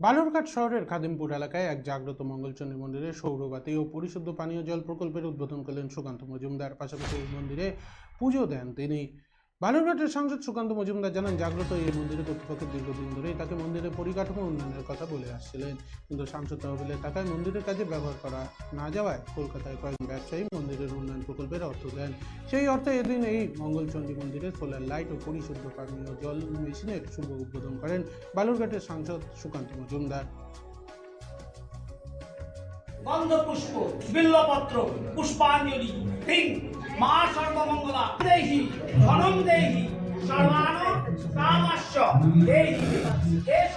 বালুরঘাট শহরের খাদিমপুর এলাকায় এক জাগ্রত মঙ্গলচন্ডী মন্দিরে সৌরবাতি ও পরিশুদ্ধ পানীয় জল প্রকল্পের উদ্বোধন করলেন সুকান্ত মজুমদার। পাশাপাশি এই মন্দিরে পুজো দেন তিনি। বালুরঘাটের সাংসদ সুকান্ত মজুমদার জানান, জাগ্রত এই মন্দিরে কর্তৃপক্ষ দীর্ঘদিন ধরেই তাকে মন্দিরের পরিকাঠামো উন্নয়নের কথা বলে আসছিলেন। কিন্তু সাংসদ তহবিলের টাকায় মন্দিরের কাজে ব্যবহার করা না যাওয়ায় কলকাতায় কয়েক ব্যবসায়ী মন্দিরের উন্নয়ন প্রকল্পের অর্থ দেন। সেই অর্থে এদিন এই মঙ্গলচন্ডী মন্দিরে সোলার লাইট ও পরিশুদ্ধ পানীয় জল মেশিনের শুভ উদ্বোধন করেন বালুরঘাটের সাংসদ সুকান্ত মজুমদার। গন্ধপুষ্প, বিল্লপত্র, পুষ্পাঞ্জলি মা সর্বমঙ্গলা। দেহি ধনম দেহি সর্বান কামাস্য দেহি। দেশ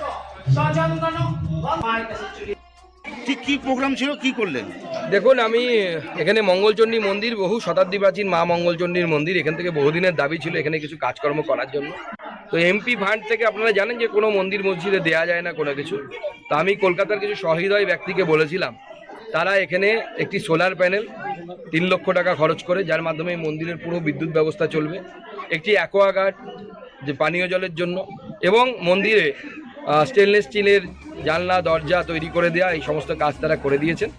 সচন্দন মায়ের কাছে চলে কি কি প্রোগ্রাম ছিল? কি করলেন? দেখুন আমি এখানে মঙ্গলচণ্ডী মন্দির বহু শতাব্দী প্রাচীন মা মঙ্গলচণ্ডীর মন্দির এখান থেকে বহুদিনের দাবি ছিল এখানে কিছু কাজকর্ম করার জন্য। তো এমপি ফান্ড থেকে আপনারা জানেন যে কোনো মন্দির মসজিদে দেয়া যায় না কোনো কিছু। তো আমি কলকাতার কিছু সহৃদয় ব্যক্তিকে বলেছিলাম তারা এখানে একটি সোলার প্যানেল তিন লক্ষ টাকা খরচ করে, যার মাধ্যমে মন্দিরের পুরো বিদ্যুৎ ব্যবস্থা চলবে। একটি অ্যাকোয়াগার্ড যে পানীয় জলের জন্য, এবং মন্দিরে স্টেনলেস স্টিলের জানলা, দরজা তৈরি করে দেওয়া এই সমস্ত কাজ তারা করে দিয়েছেন।